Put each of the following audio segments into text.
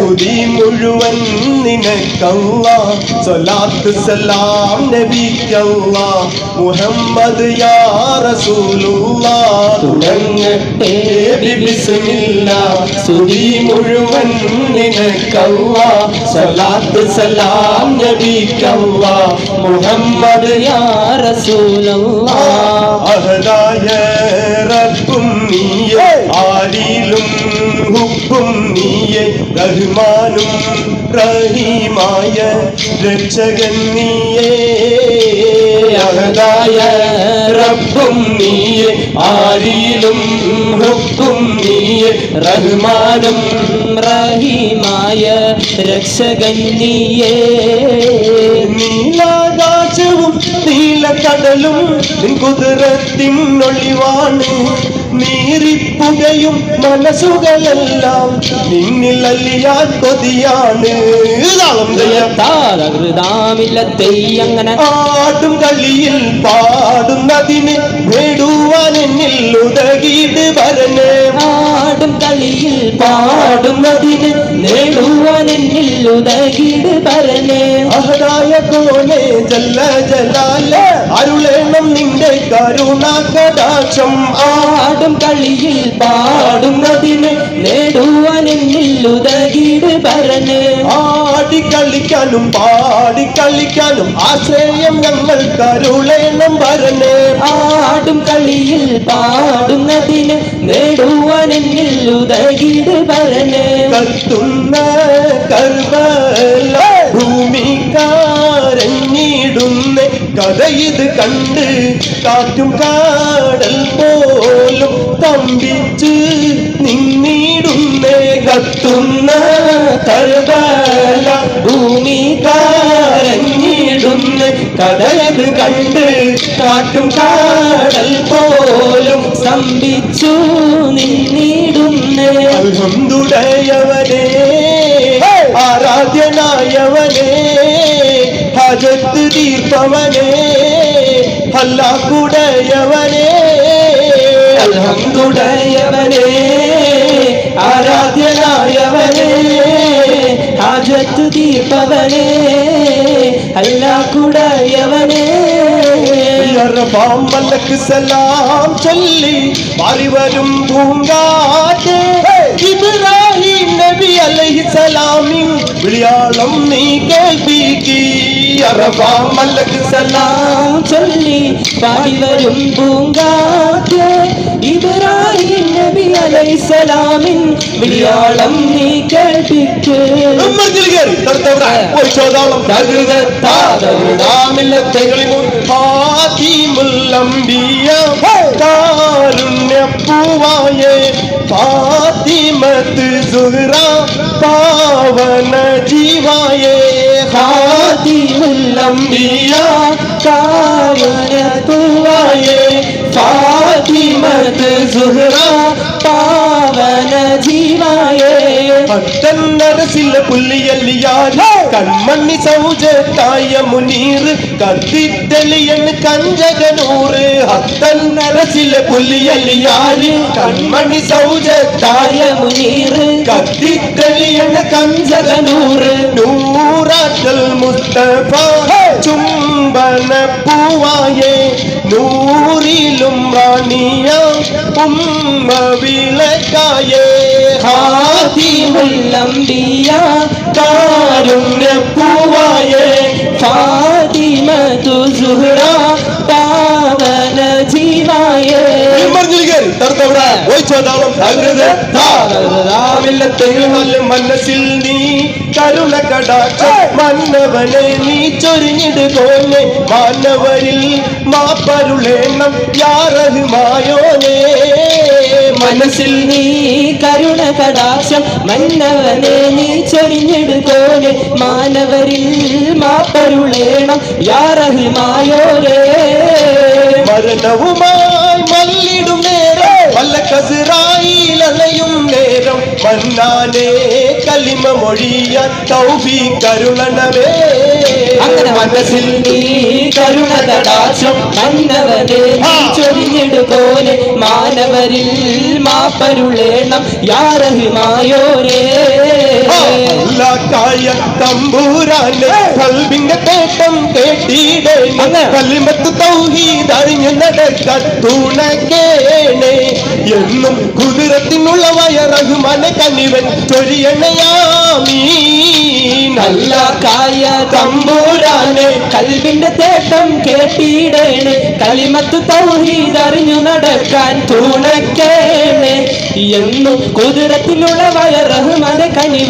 തുതി മുഴുവൻ നിനക്കല്ല സലാത്ത് സലാം നബിക്കല്ല മുഹമ്മദ് യാ റസൂലുള്ള തുടങ്ങട്ടെ ബിസ്മില്ല തുതി മുഴുവൻ നിനക്കല്ല സലാത്ത് സലാം നബിക്കല്ല മുഹമ്മദ് യാ അഹദായ റഹ്മാനും റഹീമായ രക്ഷകൻ നീയേ. അഹദായ റബ്ബും നീയെ ആരിലും ഹുക്കും നീയെ. റഹ്മാനും റഹീമായ രക്ഷകൻ നീയേ. നീലാകാശവും നീലക്കടലും കുതിരത്തിൻ കുതിരത്തിനൊളിവാണ്. നീറിപ്പുകയും മനസ്സുകളെല്ലാം നിന്നിൽ അല്ലിയാൻ കൊതിയാണ് അങ്ങനെ ആടും കളിയിൽ പാടുന്നതിന് വേടുവാൻ എന്നിൽ ഉതകിയിട്ട് വരണേ ആടും കളിയിൽ പാടുന്നതിന് നേടുവാൻ എന്നിൽ ഉതകിയിട്ട് പറഞ്ഞേ അഹദായ കോനെ ജല്ല ജലാല അരുളേണം നിന്റെ കരുണ കടാക്ഷം ആടും കളിയിൽ പാടുന്നതിന് ഉദകിട് പറഞ്ഞേ ആടിക്കളിക്കാനും പാടിക്കളിക്കാനും ആശ്രയം ഞങ്ങൾ കരുളേണം വരണേ ആടും കളിയിൽ പാടുന്നതിന് ഉദകിട് പറഞ്ഞേ കത്തുന്ന കർവല ഭൂമിക്കാരഞ്ഞിടുന്ന കഥ ഇത് കണ്ട് കാറ്റും കാടൽ പോലും തമ്പിച്ച് നിന്നിടുന്നേ കത്തുന്ന തഴുതല ഭൂമി കാരഞ്ഞിടുന്ന കഥയത് കണ്ട് കാറ്റും കാടൽ പോലും സ്തംഭിച്ചു നിന്നിടുന്നേ. അൽഹംദുടയവനേ ആരാധ്യനായവനേ ഹജത്ത് തീർപ്പവനേ അല്ലാക്കുടയവനേ അൽഹംദുടയവനേ ആരാധ്യനായവനേ ഹാജത്ത് തീർപ്പവനേ അല്ലാക്കുടയവനേ അറഫാം മലക്ക് സലാം ചൊല്ലി മാറി വരും പൂങ്കാറ്റ് ഇബ്രാഹിം നബി അലൈഹി സലാമിൻ വിളിയാളം നീ കേൾപ്പിക്കി അറഫാം മലക്ക് സലാം ചൊല്ലി പാടി വരും പൂങ്കാറ്റ്. ഇബ്രാഹിം നബി അലൈസലാമിൻ വിളിയാളം നീ കേൾപ്പിക്ക് ഉമ്മർത്തിൽ കയറി തടുത്തവിടെ ഒരു பாவாயே பாத்திமத்து சுகரா பாவன ஜீவாயே. காதி உள்ளம்பியா காவன துவாயே பாத்திமத்து சுகரா ഭക്തൻ നരസില്ല പുല്ലിയല്ലിയാൽ കൺമണ്ണി സൗജത്തായ മുനീർ കത്തിത്തെളിയൻ കഞ്ചകനൂറ് ഭക്തൻ നരസില്ല പുല്ലിയല്ലിയാൽ കൺമണി സൗജത്തായ തായ മുനീർ കത്തിത്തെളിയൻ കഞ്ചകനൂറ് നൂറാറ്റൽ മുസ്തഫ ചുംബന പൂവായേ നൂറിലും റാണിയ ഉമ്മ വിളക്കായേ ഫാത്തിമുല്ലംബിയ കാരുണ്യപ്പൂവായേ ഫാത്തിമത്തു സുഹ്റ പാവന മനസ്സിൽ നീ കരുണ കടാക്ഷ. മന്നവനെ നീ ചൊരിഞ്ഞിടുകോനെ മാനവരിൽ മാപ്പരുളേണം യാറഹുമായോനേ മനസ്സിൽ നീ കരുണ കടാക്ഷം മന്നവനെ നീ ചൊരിഞ്ഞെടുക്കോനെ മാനവരിൽ മാപ്പരുളേണം യാറഹിമായോരേ മരണവുമായി നേരം വല്ല കസിറായിലലയും നേരം മന്നാനെ കലിമ മൊഴിയാൻ തൗഫീ കരുളണമേ അങ്ങനെ മനസ്സിൽ നീ കരുണ കടാക്ഷം മന്നവനെ മാനവരിൽ മാപ്പരുളേണം. കൽബിന്റെ തേട്ടം കേട്ടിടേണേ നടക്കാൻ തുണക്കേണേ. എന്നും കുതിരത്തിനുള്ളവായ റഹ്മാനെ കനിവൻ ചൊരിയണയാമീ നല്ല കായ തമ്പൂരാനെ കൽവിന്റെ തേട്ടം കേട്ടിടേണ് കളിമത്ത് തൗഹീദ് അറിഞ്ഞു നടക്കാൻ തുണക്കേണ്. എന്നും കുതിരത്തിലുള്ള കുതിരത്തിലുള്ളവയ റഹ്മാനെ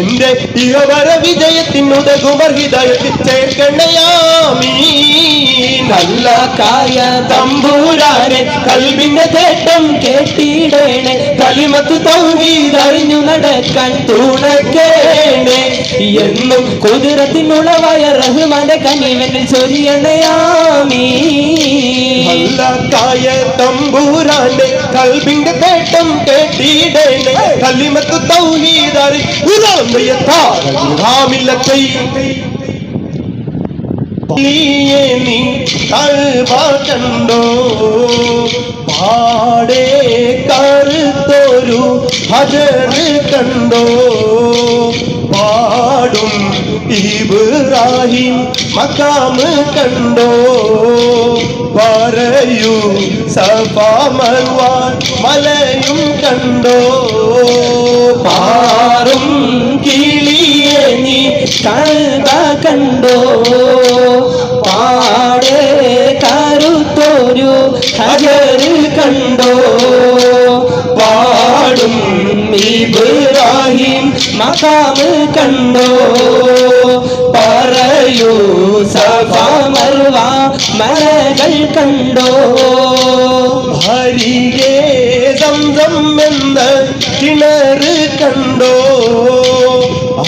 എന്റെ ഇഹവര വിജയത്തിനുടകുമർ ഹിതയത്തിൽ ചേർക്കണയാമീൻ നല്ല കായ തമ്പൂരാനെ കൽവിന്റെ തേട്ടം കേട്ടിടേണേ. കളിമത്ത് തൗഹീതറിഞ്ഞു നടക്കാൻ തുണക്കേണ്. എന്നും കുതിരത്തിനുളവായ റഹ്മാന്റെ കനിവനിൽ ചൊരിയണയാമീൻ കായ തമ്പൂരാന്റെ കൽവിന്റെ തേട്ടം കേട്ടിടേണേ. കലിമത്ത് തൗഹീദറി ഉദാമില്ലത്തെ നീയെ നീ കൽവ കണ്ടോ പാടേ കറുത്തൊരു ഹജർ കണ്ടോ? പാടും ഇബ്രാഹിം മക്കാമ് കണ്ടോ? പറയൂ സഭാമർവാൻ മലയും കണ്ടോ? പാറും കിളിയെ നീ കണ്ട? കണ്ടോ പാടെ കരുത്തൊരു ഹജറിൽ കണ്ടോ? പാടും ഇബ്രാഹിം മകാമ് കണ്ടോ? പറയൂ സഭാ മലകൾ കണ്ടോ? ഹരികേ സംസം എന്ന കിണറ് കണ്ടോ?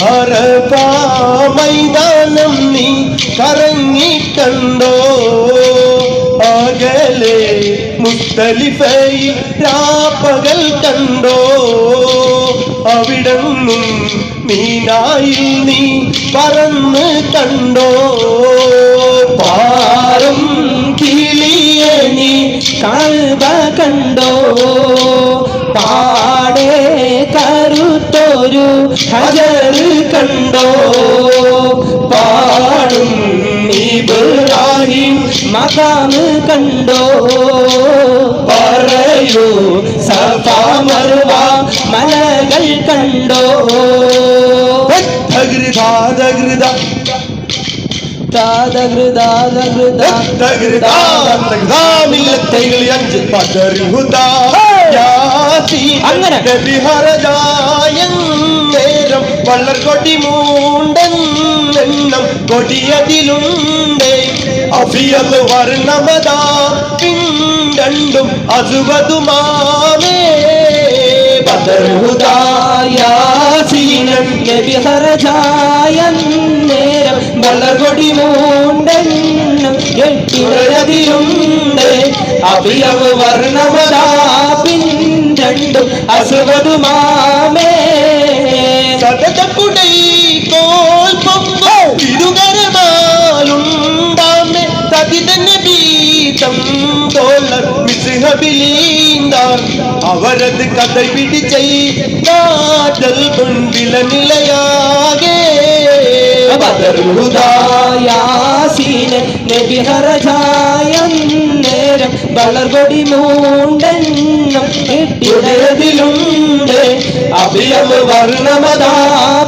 അറപ്പാ മൈതാനം നീ കറങ്ങി കണ്ടോ? അകലെ മുസ്തലിഫയിൽ രാപ്പകൽ കണ്ടോ? അവിടങ്ങും മീനായി നീ പറന്ന് കണ്ടോ? പാറും കിളിയെ നീ കണ്ടോ? പാടെ കരുത്തൊരു ഹജർ കണ്ടോ? പാടും ഇബ്രാഹിം മകാമ് കണ്ടോ? പറയൂ സഫാ മർവ മലകൾ കണ്ടോ? താതകൃതാതകൃത അങ്ങനെ. നേരം വള്ളർകൊടി മൂണ്ടൻ എണ്ണം കൊടിയതിലുണ്ട്. വർണമതാ പിണ്ടണ്ടും അസുവതുമാമേ. നബി മൂണ്ടെണ്ണം എട്ടിടതിലുണ്ട് അഭിയവ് വർണമതാ പിന്നണ്ടും അസുവതുമാമേ സതതപ്പുടൈ കോൽ പൊമ്പോ ഇരുകരമാലുണ്ടാമേ തതിതന്നെ ബീതം തോലർ മിസ്ഹബിലീന്താർ അവരത് കഥ പിടിച്ചൈ നാട്ടൽ കൊണ്ടില നിലയാകെ ബദർഹുദായാസീനം നബി ഹറജായം നേരം വളർകൊടി മൂണ്ടെണ്ണം അഭിയവ് വർണമതാ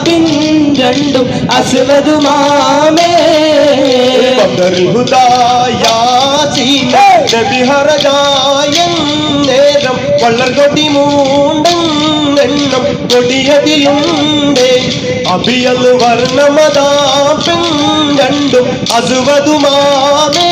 പിന്നണ്ടും അസുവതുമാമേ ഹൃദയാസീനബിഹരജായൻ നേരം വളർകൊടി കൊടിയതിലുണ്ട് അഭിയത് വർണമതാ പെണ്ണണ്ടും അസുവതുമാമേ.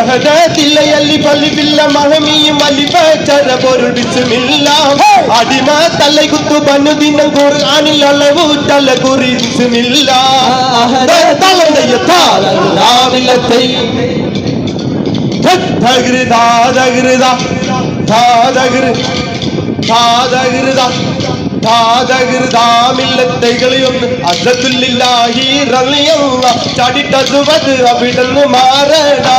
ಮಹದ ತಿಲ್ಲೆಯಲ್ಲಿ ಬಲಿವಿಲ್ಲ ಮಹಮಿಯು ಮಲಿಪ ಚರ ಪೊರುಳ್ ಬಿಸುಮಿಲ್ಲ ಅಡಿಮ ತಲೆ ಗುತ್ತು ಬನ್ನು ದಿನ ಗುರು ಅನಿಲ್ ಅಳವು ತಲೆ ಗುರಿ ಬಿಸುಮಿಲ್ಲ ತಲೆಯ ತಾವಿಲ್ಲத்தை தகிருதா தகிருதா தாதகிரு தாதகிருதா അവിടുന്ന് മാറടാ.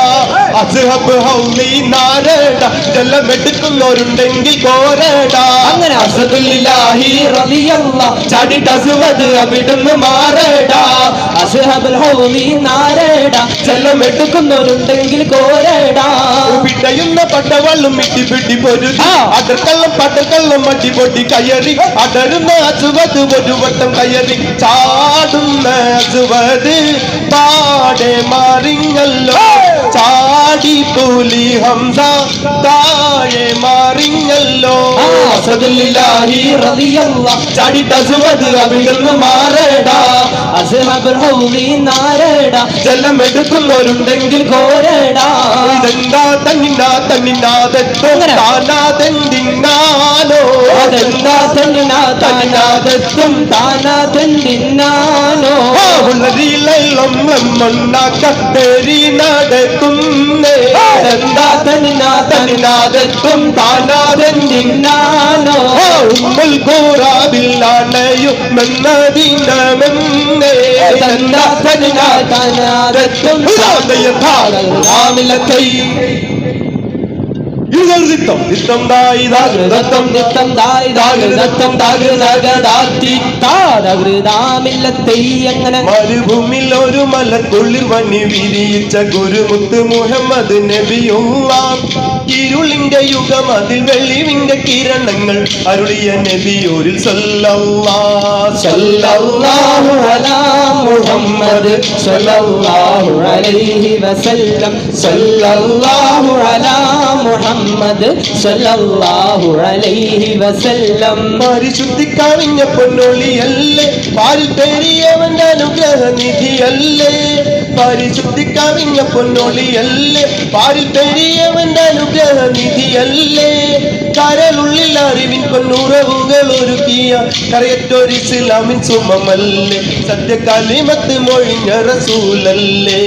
അസ്ഹബ് ഹൗലി നാരടാ. ജലമെടുക്കുന്നവരുണ്ടെങ്കിൽ കോരടാ അങ്ങനെ റളിയല്ല ചടിട്ടസുവത് അവിടുന്ന് മാറേടാ. അസ്ഹബുൽ ഹൗലി നാരേടാ. ചെല്ലമെടുക്കുന്നവരുണ്ടെങ്കിൽ കോരേടാ പിടയുന്ന പട്ടവള്ളും ഇട്ടി പിടി പൊരു. അടർക്കള്ളം പട്ടക്കള്ളം മട്ടി പൊട്ടി കയറി. അടരുന്ന അസുവത് ഒരു വട്ടം കയറി ചാടുന്ന അസുവത് പാടെ മാറിഞ്ഞല്ലോ ചാടി പുലി ഹംസ താഴെ മാറിഞ്ഞല്ലോ റളിയല്ല ചടിട്ടസുവത് അവിടുന്ന് മാറേടാ. നാരേടാ ചെല്ലമെടുക്കുന്നവരുണ്ടെങ്കിൽ കോരേടാ. ഇതെന്താ തന്നിന്നാ തന്നിന്നാ തെത്തോ. താനാ തെന്തിന്നാലോ അതെന്താ തന്നിനാ താനാതെത്തും താനാതെന്തിന്നാനോ ഉള്ളരിലെല്ലാം മണ്ണാക്കത്തേരി നടക്കുന്നേ അതെന്താ തന്നിനാ തന്നിനാതെത്തും താനാതെന്തിന്നാനോ ഉമ്മൽ കൂറാവില്ലാണയും മെന്നതിനമെന്നേ അതെന്താ തന്നിനാ താതകൃതാമില്ലത്തൈ അങ്ങനെ മരുഭൂമിൽ ഒരു മലത്തുള്ളിൽ മണി വിരിയിച്ച ഗുരുമുത്ത് മുഹമ്മദ് നബിയുള്ള ഇരുളിന്റെ യുഗം അതിൽ കിരണങ്ങൾ അരുളിയ നബിയോരിൽ മുഹമ്മദ് സല്ലല്ലാഹു അലൈഹി വസല്ലം. സല്ലല്ലാഹു അലാ മുഹമ്മദ് സല്ലല്ലാഹു അലൈഹി വസല്ലം. പരിശുദ്ധി കവിഞ്ഞ പൊന്നൊളിയല്ലേ? പാൽ പെരിയവന്റെ അനുഗ്രഹ നിധിയല്ലേ? പരിശുദ്ധി കവിഞ്ഞ പൊന്നൊളിയല്ലേ? പാലിൽ പെരിയവന്റെ അനുഗ്രഹ നിധിയല്ലേ? കരളുള്ളിൽ അറിവിൻ പൊന്നുറവുകൾ ഒരുക്കിയ കരയറ്റൊരു ഇസ്ലാമിൻ സുമമല്ലേ? സത്യകാലിമത്ത് മൊഴിഞ്ഞ റസൂലല്ലേ?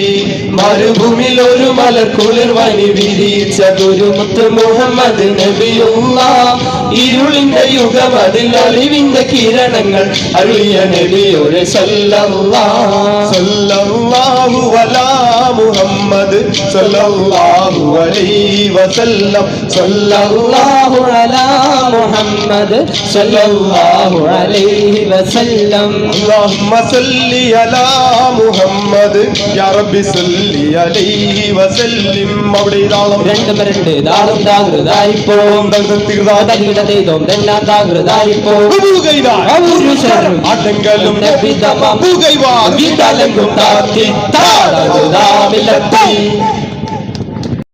മരുഭൂമിയിൽ ഒരു മലക്കുളിർ വനി വിരിച്ച ഗുരുമുത്ത് മുഹമ്മദ് നബിയുള്ള ഇരുളിന്റെ യുഗം അതിൽ അറിവിന്റെ കിരണങ്ങൾ അരുളിയ നബിയുടെ സല്ലല്ലാഹു അലാ മുഹമ്മദ്. മുഹമ്മദ് സല്ലല്ലാഹു അലൈഹി വസല്ലം. സല്ലല്ലാഹു അലാ മുഹമ്മദ് സല്ലല്ലാഹു അലൈഹി വസല്ലം. അല്ലാഹുമ്മ സല്ലി അലാ മുഹമ്മദ്. യാ റബ്ബി സല്ലി അലൈഹി വസല്ലം. അവിടെ ഇതാളം രണ്ട് രണ്ട് ദാറും ദാഗൃതായിപ്പോം തകൃതായിടതേതോം ദല്ലാ ദാഗൃതായിപ്പോം അടങ്കലും തപ്പിതമ പൂകൈവാ വിതലകും താത്തി താരകുതാമില്ലത്തേ താതകൃതാമില്ലത്തി